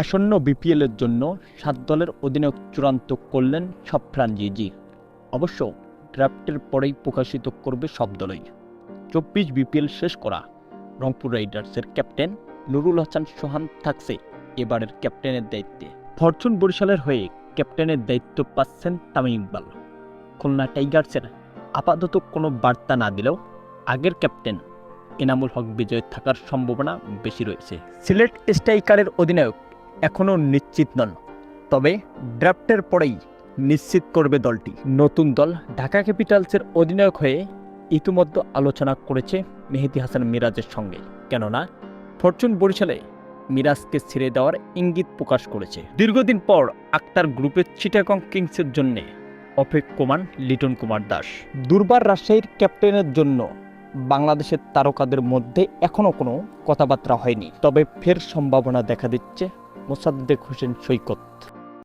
আসন্ন বিপিএলের জন্য সাত দলের অধিনায়ক চূড়ান্ত করলেন সব ফ্রাঞ্চাইজি অবশ্য ড্রাফটের পরেই প্রকাশিত করবে সব দলই। চব্বিশ বিপিএল শেষ করা রংপুর রাইডার্সের ক্যাপ্টেন নুরুল হাসান সোহান থাকছে এবারের ক্যাপ্টেনের দায়িত্বে। ফরচুন বরিশালের হয়ে ক্যাপ্টেনের দায়িত্ব পাচ্ছেন তামিম ইকবাল। খুলনা টাইগার্সের আপাতত কোনো বার্তা না দিলেও আগের ক্যাপ্টেন এনামুল হক বিজয় থাকার সম্ভাবনা বেশি রয়েছে। সিলেট স্ট্রাইকারের অধিনায়ক এখনও নিশ্চিত নন। তবে ড্রাফটের পরেই নিশ্চিত করবে দলটি। নতুন দল ঢাকা ক্যাপিটালসের অধিনায়ক হয়ে ইতিমধ্যে আলোচনা করেছে মেহেদি হাসান মিরাজের সঙ্গে। কেননা, ফরচুন বরিশালে মিরাজকে ছেড়ে দেওয়ার ইঙ্গিত প্রকাশ করেছে। দীর্ঘদিন পর আক্তার গ্রুপের চিটাগং কিংসের জন্যে অপেক কুমার লিটন কুমার দাস। দুর্বার রাজশাহীর ক্যাপ্টেনের জন্য বাংলাদেশের তারকাদের মধ্যে এখনও কোনো কথাবার্তা হয়নি। তবে ফের সম্ভাবনা দেখা দিচ্ছে মোসাদ্দেক হোসেন সৈকত।